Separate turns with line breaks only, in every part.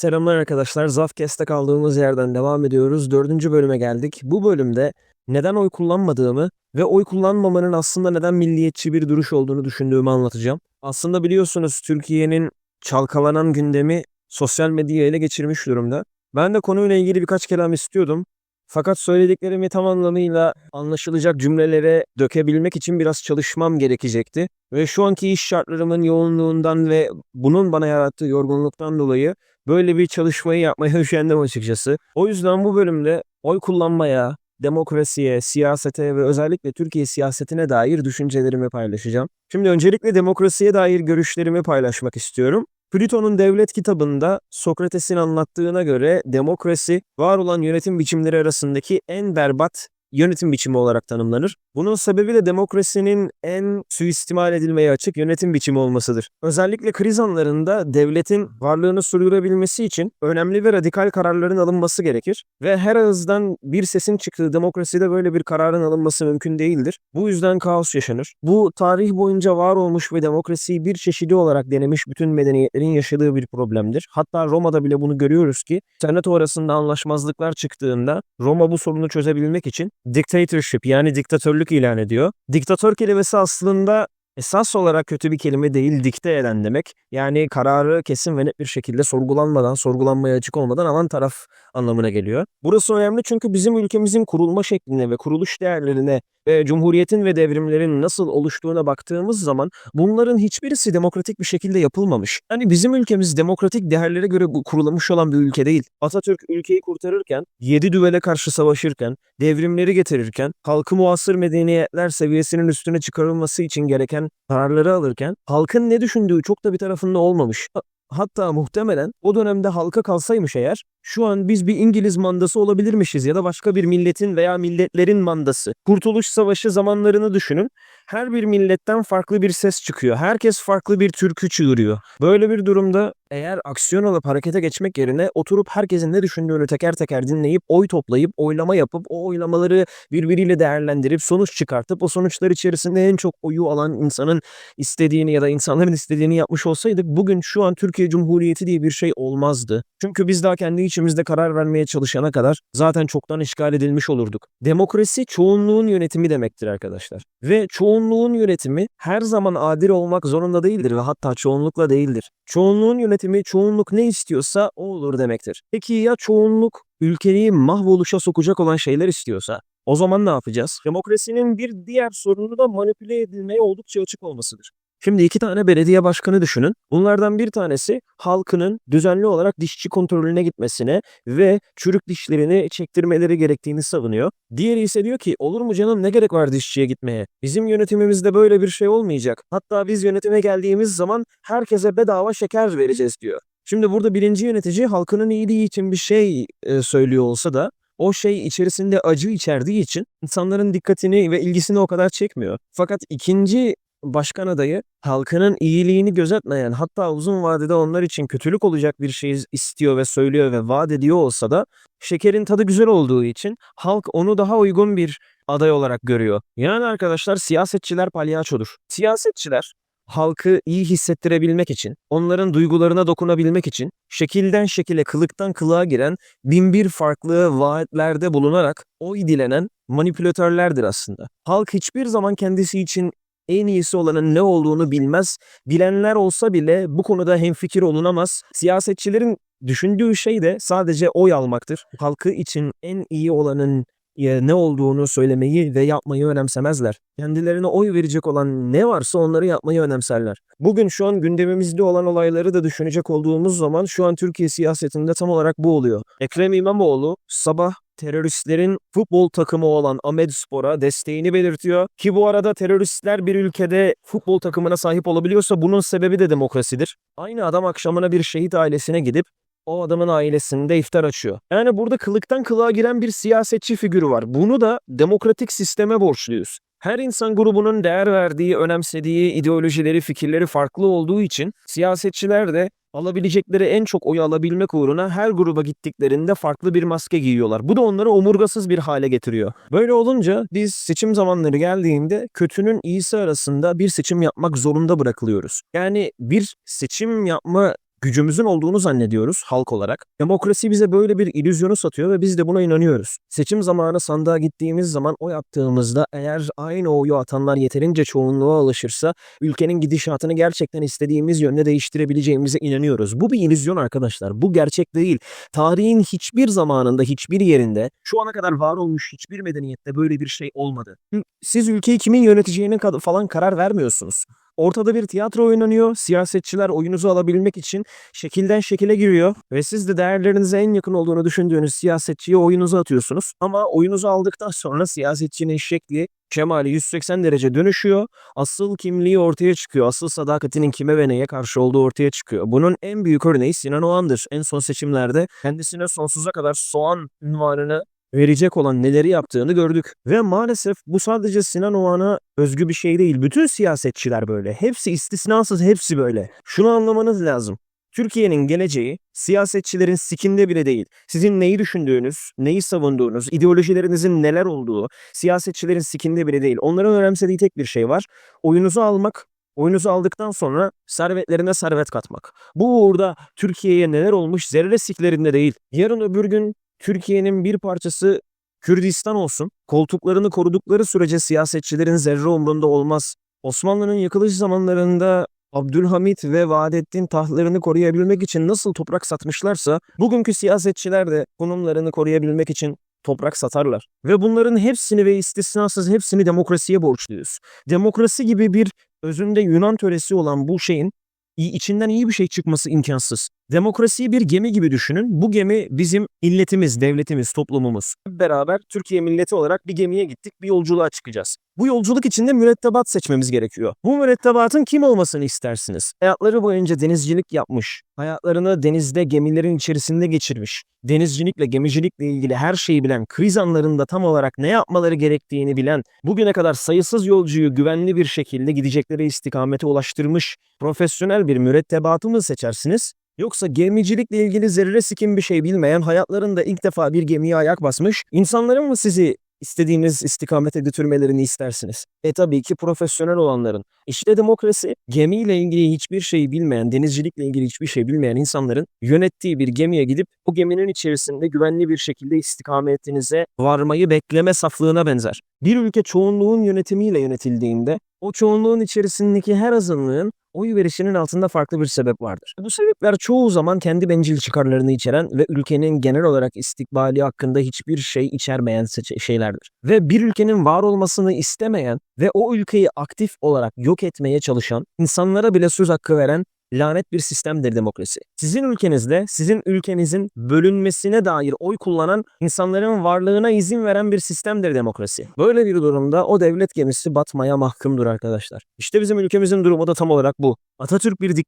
Selamlar arkadaşlar. Zafkes'te kaldığımız yerden devam ediyoruz. Dördüncü bölüme geldik. Bu bölümde neden oy kullanmadığımı ve oy kullanmamanın aslında neden milliyetçi bir duruş olduğunu düşündüğümü anlatacağım. Aslında biliyorsunuz Türkiye'nin çalkalanan gündemi sosyal medyayı ele geçirmiş durumda. Ben de konuyla ilgili birkaç kelam istiyordum. Fakat söylediklerimi tam anlamıyla anlaşılacak cümlelere dökebilmek için biraz çalışmam gerekecekti. Ve şu anki iş şartlarımın yoğunluğundan ve bunun bana yarattığı yorgunluktan dolayı böyle bir çalışmayı yapmaya üşendim açıkçası. O yüzden bu bölümde oy kullanmaya, demokrasiye, siyasete ve özellikle Türkiye siyasetine dair düşüncelerimi paylaşacağım. Şimdi öncelikle demokrasiye dair görüşlerimi paylaşmak istiyorum. Plüton'un devlet kitabında Sokrates'in anlattığına göre demokrasi var olan yönetim biçimleri arasındaki en berbat yönetim biçimi olarak tanımlanır. Bunun sebebi de demokrasinin en suistimal edilmeye açık yönetim biçimi olmasıdır. Özellikle kriz anlarında devletin varlığını sürdürebilmesi için önemli ve radikal kararların alınması gerekir ve her ağızdan bir sesin çıktığı demokraside böyle bir kararın alınması mümkün değildir. Bu yüzden kaos yaşanır. Bu tarih boyunca var olmuş ve demokrasiyi bir çeşidi olarak denemiş bütün medeniyetlerin yaşadığı bir problemdir. Hatta Roma'da bile bunu görüyoruz ki senato arasında anlaşmazlıklar çıktığında Roma bu sorunu çözebilmek için dictatorship yani diktatörlük ilan ediyor. Diktatör kelimesi aslında esas olarak kötü bir kelime değil, dikte eden demek. Yani kararı kesin ve net bir şekilde sorgulanmadan, sorgulanmaya açık olmadan alan taraf anlamına geliyor. Burası önemli çünkü bizim ülkemizin kurulma şekline ve kuruluş değerlerine ve cumhuriyetin ve devrimlerin nasıl oluştuğuna baktığımız zaman bunların hiçbirisi demokratik bir şekilde yapılmamış. Hani bizim ülkemiz demokratik değerlere göre bu kurulmuş olan bir ülke değil. Atatürk ülkeyi kurtarırken, yedi düvele karşı savaşırken, devrimleri getirirken, halkı muasır medeniyetler seviyesinin üstüne çıkarılması için gereken kararları alırken, halkın ne düşündüğü çok da bir tarafında olmamış. Hatta muhtemelen o dönemde halka kalsaymış eğer şu an biz bir İngiliz mandası olabilirmişiz ya da başka bir milletin veya milletlerin mandası. Kurtuluş Savaşı zamanlarını düşünün. Her bir milletten farklı bir ses çıkıyor. Herkes farklı bir türkü çığırıyor. Böyle bir durumda eğer aksiyon alıp harekete geçmek yerine oturup herkesin ne düşündüğünü teker teker dinleyip oy toplayıp oylama yapıp o oylamaları birbiriyle değerlendirip sonuç çıkartıp o sonuçlar içerisinde en çok oyu alan insanın istediğini ya da insanların istediğini yapmış olsaydık bugün şu an Türkiye Cumhuriyeti diye bir şey olmazdı. Çünkü biz daha kendi içimizde karar vermeye çalışana kadar zaten çoktan işgal edilmiş olurduk. Demokrasi çoğunluğun yönetimi demektir arkadaşlar. Ve çoğunluğun yönetimi her zaman adil olmak zorunda değildir ve hatta çoğunlukla değildir. Çoğunluğun yönetimi çoğunluk ne istiyorsa o olur demektir. Peki ya çoğunluk ülkeyi mahvoluşa sokacak olan şeyler istiyorsa? O zaman ne yapacağız? Demokrasinin bir diğer sorunu da manipüle edilmeye oldukça açık olmasıdır. Şimdi iki tane belediye başkanı düşünün. Bunlardan bir tanesi halkının düzenli olarak dişçi kontrolüne gitmesine ve çürük dişlerini çektirmeleri gerektiğini savunuyor. Diğeri ise diyor ki olur mu canım ne gerek var dişçiye gitmeye? Bizim yönetimimizde böyle bir şey olmayacak. Hatta biz yönetime geldiğimiz zaman herkese bedava şeker vereceğiz diyor. Şimdi burada birinci yönetici halkının iyiliği için bir şey e, söylüyor olsa da o şey içerisinde acı içerdiği için insanların dikkatini ve ilgisini o kadar çekmiyor. Fakat ikinci başkan adayı halkının iyiliğini gözetmeyen hatta uzun vadede onlar için kötülük olacak bir şey istiyor ve söylüyor ve vaat ediyor olsa da şekerin tadı güzel olduğu için halk onu daha uygun bir aday olarak görüyor. Yani arkadaşlar siyasetçiler palyaçodur. Siyasetçiler halkı iyi hissettirebilmek için, onların duygularına dokunabilmek için şekilden şekile, kılıktan kılığa giren binbir farklı vaatlerde bulunarak oy dilenen manipülatörlerdir aslında. Halk hiçbir zaman kendisi için en iyisi olanın ne olduğunu bilmez. Bilenler olsa bile bu konuda hemfikir olunamaz. Siyasetçilerin düşündüğü şey de sadece oy almaktır. Halkı için en iyi olanın e, ne olduğunu söylemeyi ve yapmayı önemsemezler. Kendilerine oy verecek olan ne varsa onları yapmayı önemserler. Bugün şu an gündemimizde olan olayları da düşünecek olduğumuz zaman şu an Türkiye siyasetinde tam olarak bu oluyor. Ekrem İmamoğlu sabah teröristlerin futbol takımı olan Ahmet Spor'a desteğini belirtiyor. Ki bu arada teröristler bir ülkede futbol takımına sahip olabiliyorsa bunun sebebi de demokrasidir. Aynı adam akşamına bir şehit ailesine gidip o adamın ailesinde iftar açıyor. Yani burada kılıktan kılığa giren bir siyasetçi figürü var. Bunu da demokratik sisteme borçluyuz. Her insan grubunun değer verdiği, önemsediği ideolojileri, fikirleri farklı olduğu için siyasetçiler de alabilecekleri en çok oyu alabilmek uğruna her gruba gittiklerinde farklı bir maske giyiyorlar. Bu da onları omurgasız bir hale getiriyor. Böyle olunca biz seçim zamanları geldiğinde kötünün iyisi arasında bir seçim yapmak zorunda bırakılıyoruz. Yani bir seçim yapma gücümüzün olduğunu zannediyoruz halk olarak. Demokrasi bize böyle bir illüzyonu satıyor ve biz de buna inanıyoruz. Seçim zamanı sandığa gittiğimiz zaman oy attığımızda eğer aynı oyu atanlar yeterince çoğunluğa alışırsa ülkenin gidişatını gerçekten istediğimiz yönde değiştirebileceğimize inanıyoruz. Bu bir illüzyon arkadaşlar. Bu gerçek değil. Tarihin hiçbir zamanında, hiçbir yerinde, şu ana kadar var olmuş hiçbir medeniyette böyle bir şey olmadı. Siz ülkeyi kimin yöneteceğine falan karar vermiyorsunuz. Ortada bir tiyatro oynanıyor. Siyasetçiler oyunuzu alabilmek için şekilden şekile giriyor ve siz de değerlerinize en yakın olduğunu düşündüğünüz siyasetçiye oyunuzu atıyorsunuz. Ama oyunuzu aldıktan sonra siyasetçinin şekli, şemali 180 derece dönüşüyor. Asıl kimliği ortaya çıkıyor. Asıl sadakatinin kime ve neye karşı olduğu ortaya çıkıyor. Bunun en büyük örneği Sinan Oğan'dır. En son seçimlerde kendisine sonsuza kadar soğan ünvanını verecek olan neleri yaptığını gördük. Ve maalesef bu sadece Sinan Oğan'a özgü bir şey değil. Bütün siyasetçiler böyle. Hepsi istisnasız hepsi böyle. Şunu anlamanız lazım. Türkiye'nin geleceği siyasetçilerin sikinde bile değil. Sizin neyi düşündüğünüz, neyi savunduğunuz, ideolojilerinizin neler olduğu siyasetçilerin sikinde bile değil. Onların önemsediği tek bir şey var. Oyunuzu almak, oyunuzu aldıktan sonra servetlerine servet katmak. Bu uğurda Türkiye'ye neler olmuş zerre siklerinde değil. Yarın öbür gün Türkiye'nin bir parçası Kürdistan olsun. Koltuklarını korudukları sürece siyasetçilerin zerre umrunda olmaz. Osmanlı'nın yıkılış zamanlarında Abdülhamit ve Vahdettin tahtlarını koruyabilmek için nasıl toprak satmışlarsa bugünkü siyasetçiler de konumlarını koruyabilmek için toprak satarlar. Ve bunların hepsini ve istisnasız hepsini demokrasiye borçluyuz. Demokrasi gibi bir özünde Yunan töresi olan bu şeyin içinden iyi bir şey çıkması imkansız. Demokrasiyi bir gemi gibi düşünün. Bu gemi bizim milletimiz, devletimiz, toplumumuz. Beraber Türkiye milleti olarak bir gemiye gittik, bir yolculuğa çıkacağız. Bu yolculuk içinde mürettebat seçmemiz gerekiyor. Bu mürettebatın kim olmasını istersiniz? Hayatları boyunca denizcilik yapmış, hayatlarını denizde gemilerin içerisinde geçirmiş, denizcilikle, gemicilikle ilgili her şeyi bilen, kriz anlarında tam olarak ne yapmaları gerektiğini bilen, bugüne kadar sayısız yolcuyu güvenli bir şekilde gidecekleri istikamete ulaştırmış profesyonel bir mürettebatı mı seçersiniz? Yoksa gemicilikle ilgili zerre sikim bir şey bilmeyen, hayatlarında ilk defa bir gemiye ayak basmış, insanların mı sizi istediğiniz istikamete götürmelerini istersiniz? E tabii ki profesyonel olanların. İşte demokrasi, gemiyle ilgili hiçbir şey bilmeyen, denizcilikle ilgili hiçbir şey bilmeyen insanların yönettiği bir gemiye gidip o geminin içerisinde güvenli bir şekilde istikametinize varmayı bekleme saflığına benzer. Bir ülke çoğunluğun yönetimiyle yönetildiğinde o çoğunluğun içerisindeki her azınlığın oy verişinin altında farklı bir sebep vardır. Bu sebepler çoğu zaman kendi bencil çıkarlarını içeren ve ülkenin genel olarak istikbali hakkında hiçbir şey içermeyen şeylerdir. Ve bir ülkenin var olmasını istemeyen ve o ülkeyi aktif olarak yok etmeye çalışan, insanlara bile söz hakkı veren lanet bir sistemdir demokrasi. Sizin ülkenizde, sizin ülkenizin bölünmesine dair oy kullanan insanların varlığına izin veren bir sistemdir demokrasi. Böyle bir durumda o devlet gemisi batmaya mahkumdur arkadaşlar. İşte bizim ülkemizin durumu da tam olarak bu. Atatürk bir dik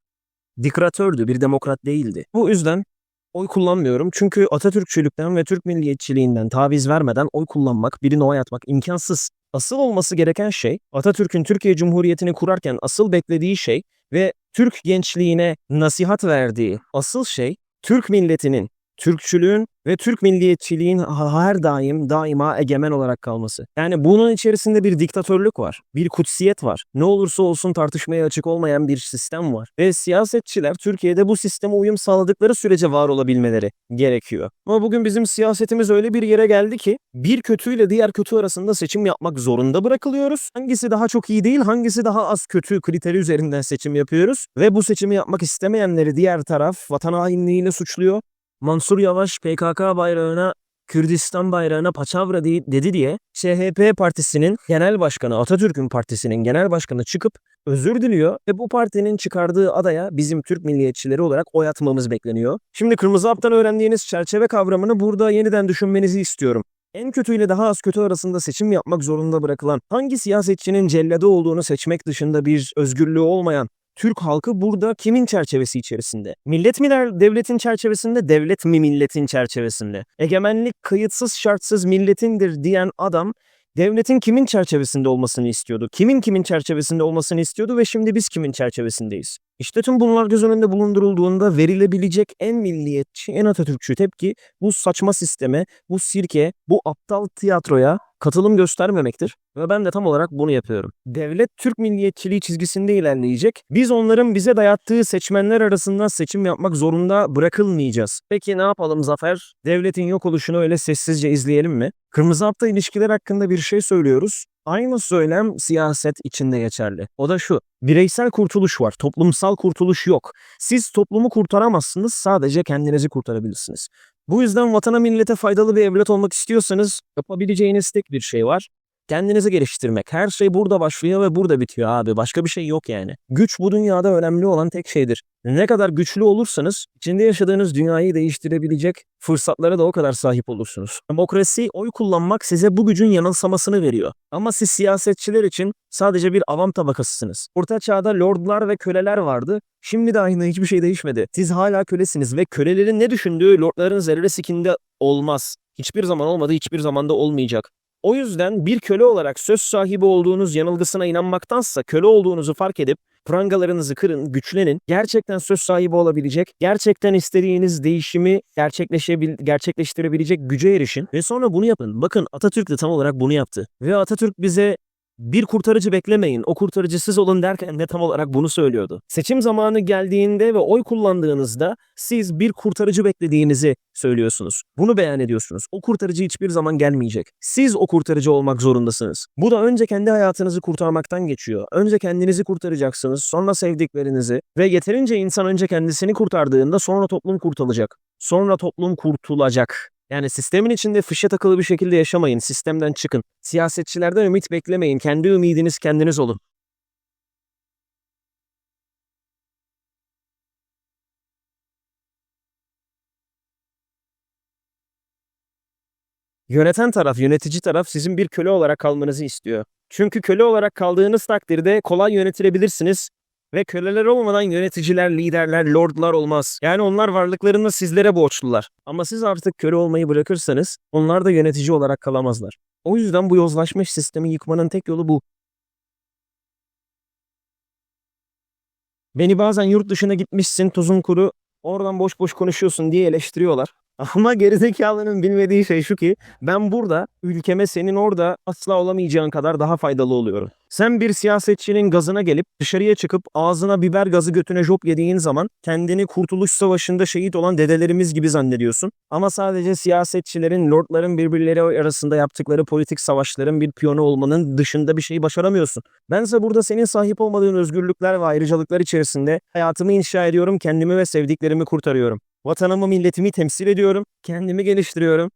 diktatördü, bir demokrat değildi. Bu yüzden oy kullanmıyorum. Çünkü Atatürkçülükten ve Türk milliyetçiliğinden taviz vermeden oy kullanmak, birine oy atmak imkansız. Asıl olması gereken şey, Atatürk'ün Türkiye Cumhuriyeti'ni kurarken asıl beklediği şey ve Türk gençliğine nasihat verdiği asıl şey, Türk milletinin, Türkçülüğün ve Türk milliyetçiliğin her daim daima egemen olarak kalması. Yani bunun içerisinde bir diktatörlük var, bir kutsiyet var. Ne olursa olsun tartışmaya açık olmayan bir sistem var. Ve siyasetçiler Türkiye'de bu sisteme uyum sağladıkları sürece var olabilmeleri gerekiyor. Ama bugün bizim siyasetimiz öyle bir yere geldi ki bir kötüyle diğer kötü arasında seçim yapmak zorunda bırakılıyoruz. Hangisi daha çok iyi değil, hangisi daha az kötü kriteri üzerinden seçim yapıyoruz. Ve bu seçimi yapmak istemeyenleri diğer taraf vatan hainliğiyle suçluyor. Mansur Yavaş PKK bayrağına Kürdistan bayrağına paçavra di- dedi diye CHP partisinin genel başkanı Atatürk'ün partisinin genel başkanı çıkıp özür diliyor ve bu partinin çıkardığı adaya bizim Türk milliyetçileri olarak oy atmamız bekleniyor. Şimdi Kırmızı Hap'tan öğrendiğiniz çerçeve kavramını burada yeniden düşünmenizi istiyorum. En kötüyle daha az kötü arasında seçim yapmak zorunda bırakılan, hangi siyasetçinin celladı olduğunu seçmek dışında bir özgürlüğü olmayan Türk halkı burada kimin çerçevesi içerisinde? Millet mi der- devletin çerçevesinde, devlet mi milletin çerçevesinde? Egemenlik kayıtsız şartsız milletindir diyen adam devletin kimin çerçevesinde olmasını istiyordu? Kimin kimin çerçevesinde olmasını istiyordu ve şimdi biz kimin çerçevesindeyiz? İşte tüm bunlar göz önünde bulundurulduğunda verilebilecek en milliyetçi, en Atatürkçü tepki bu saçma sisteme, bu sirke, bu aptal tiyatroya katılım göstermemektir. Ve ben de tam olarak bunu yapıyorum. Devlet Türk milliyetçiliği çizgisinde ilerleyecek. Biz onların bize dayattığı seçmenler arasından seçim yapmak zorunda bırakılmayacağız. Peki ne yapalım Zafer? Devletin yok oluşunu öyle sessizce izleyelim mi? Kırmızı hafta ilişkiler hakkında bir şey söylüyoruz. Aynı söylem siyaset içinde geçerli. O da şu. Bireysel kurtuluş var. Toplumsal kurtuluş yok. Siz toplumu kurtaramazsınız. Sadece kendinizi kurtarabilirsiniz. Bu yüzden vatana millete faydalı bir evlat olmak istiyorsanız yapabileceğiniz tek bir şey var. Kendinizi geliştirmek. Her şey burada başlıyor ve burada bitiyor abi. Başka bir şey yok yani. Güç bu dünyada önemli olan tek şeydir. Ne kadar güçlü olursanız içinde yaşadığınız dünyayı değiştirebilecek fırsatlara da o kadar sahip olursunuz. Demokrasi oy kullanmak size bu gücün yanılsamasını veriyor. Ama siz siyasetçiler için sadece bir avam tabakasısınız. Orta çağda lordlar ve köleler vardı. Şimdi de aynı hiçbir şey değişmedi. Siz hala kölesiniz ve kölelerin ne düşündüğü lordların zerre sikinde olmaz. Hiçbir zaman olmadı, hiçbir zaman da olmayacak. O yüzden bir köle olarak söz sahibi olduğunuz yanılgısına inanmaktansa köle olduğunuzu fark edip prangalarınızı kırın, güçlenin, gerçekten söz sahibi olabilecek, gerçekten istediğiniz değişimi gerçekleşebil gerçekleştirebilecek güce erişin ve sonra bunu yapın. Bakın Atatürk de tam olarak bunu yaptı. Ve Atatürk bize bir kurtarıcı beklemeyin, o kurtarıcı siz olun derken de tam olarak bunu söylüyordu. Seçim zamanı geldiğinde ve oy kullandığınızda siz bir kurtarıcı beklediğinizi söylüyorsunuz. Bunu beyan ediyorsunuz. O kurtarıcı hiçbir zaman gelmeyecek. Siz o kurtarıcı olmak zorundasınız. Bu da önce kendi hayatınızı kurtarmaktan geçiyor. Önce kendinizi kurtaracaksınız, sonra sevdiklerinizi ve yeterince insan önce kendisini kurtardığında sonra toplum kurtulacak. Sonra toplum kurtulacak. Yani sistemin içinde fişe takılı bir şekilde yaşamayın. Sistemden çıkın. Siyasetçilerden ümit beklemeyin. Kendi ümidiniz kendiniz olun. Yöneten taraf, yönetici taraf sizin bir köle olarak kalmanızı istiyor. Çünkü köle olarak kaldığınız takdirde kolay yönetilebilirsiniz ve köleler olmadan yöneticiler, liderler, lordlar olmaz. Yani onlar varlıklarını sizlere borçlular. Ama siz artık köle olmayı bırakırsanız onlar da yönetici olarak kalamazlar. O yüzden bu yozlaşmış sistemi yıkmanın tek yolu bu. Beni bazen yurt dışına gitmişsin tuzun kuru oradan boş boş konuşuyorsun diye eleştiriyorlar. Ama gerizekalının bilmediği şey şu ki ben burada ülkeme senin orada asla olamayacağın kadar daha faydalı oluyorum. Sen bir siyasetçinin gazına gelip dışarıya çıkıp ağzına biber gazı götüne jop yediğin zaman kendini Kurtuluş Savaşı'nda şehit olan dedelerimiz gibi zannediyorsun. Ama sadece siyasetçilerin, lordların birbirleri arasında yaptıkları politik savaşların bir piyonu olmanın dışında bir şey başaramıyorsun. Bense burada senin sahip olmadığın özgürlükler ve ayrıcalıklar içerisinde hayatımı inşa ediyorum, kendimi ve sevdiklerimi kurtarıyorum. Vatanımı, milletimi temsil ediyorum, kendimi geliştiriyorum.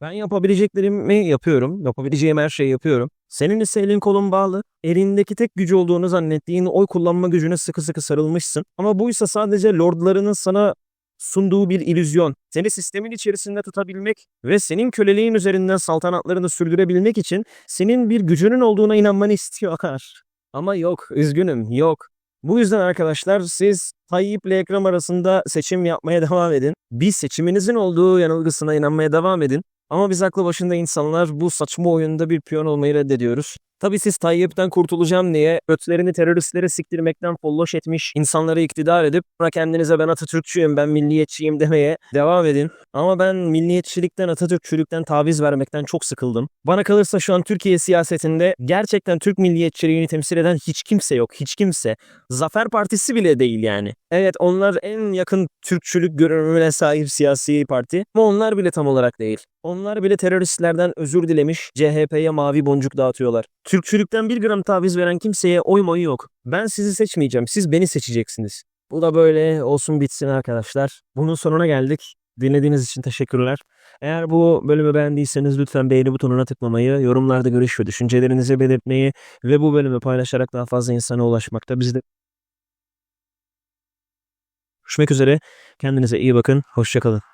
Ben yapabileceklerimi yapıyorum. Yapabileceğim her şeyi yapıyorum. Senin ise elin kolun bağlı. Elindeki tek gücü olduğunu zannettiğin oy kullanma gücüne sıkı sıkı sarılmışsın. Ama bu ise sadece lordlarının sana sunduğu bir ilüzyon. Seni sistemin içerisinde tutabilmek ve senin köleliğin üzerinden saltanatlarını sürdürebilmek için senin bir gücünün olduğuna inanmanı istiyorlar. Ama yok, üzgünüm, yok. Bu yüzden arkadaşlar siz Tayyip ile Ekrem arasında seçim yapmaya devam edin. Bir seçiminizin olduğu yanılgısına inanmaya devam edin. Ama biz aklı başında insanlar bu saçma oyunda bir piyon olmayı reddediyoruz. Tabi siz Tayyip'ten kurtulacağım diye ötlerini teröristlere siktirmekten folloş etmiş insanları iktidar edip sonra kendinize ben Atatürkçüyüm, ben milliyetçiyim demeye devam edin. Ama ben milliyetçilikten, Atatürkçülükten taviz vermekten çok sıkıldım. Bana kalırsa şu an Türkiye siyasetinde gerçekten Türk milliyetçiliğini temsil eden hiç kimse yok, hiç kimse. Zafer Partisi bile değil yani. Evet onlar en yakın Türkçülük görünümüne sahip siyasi parti ama onlar bile tam olarak değil. Onlar bile teröristlerden özür dilemiş, CHP'ye mavi boncuk dağıtıyorlar. Türkçülükten bir gram taviz veren kimseye oy moyu yok. Ben sizi seçmeyeceğim, siz beni seçeceksiniz. Bu da böyle olsun bitsin arkadaşlar. Bunun sonuna geldik. Dinlediğiniz için teşekkürler. Eğer bu bölümü beğendiyseniz lütfen beğeni butonuna tıklamayı, yorumlarda görüş ve düşüncelerinizi belirtmeyi ve bu bölümü paylaşarak daha fazla insana ulaşmakta bizde. Görüşmek üzere. Kendinize iyi bakın. Hoşçakalın.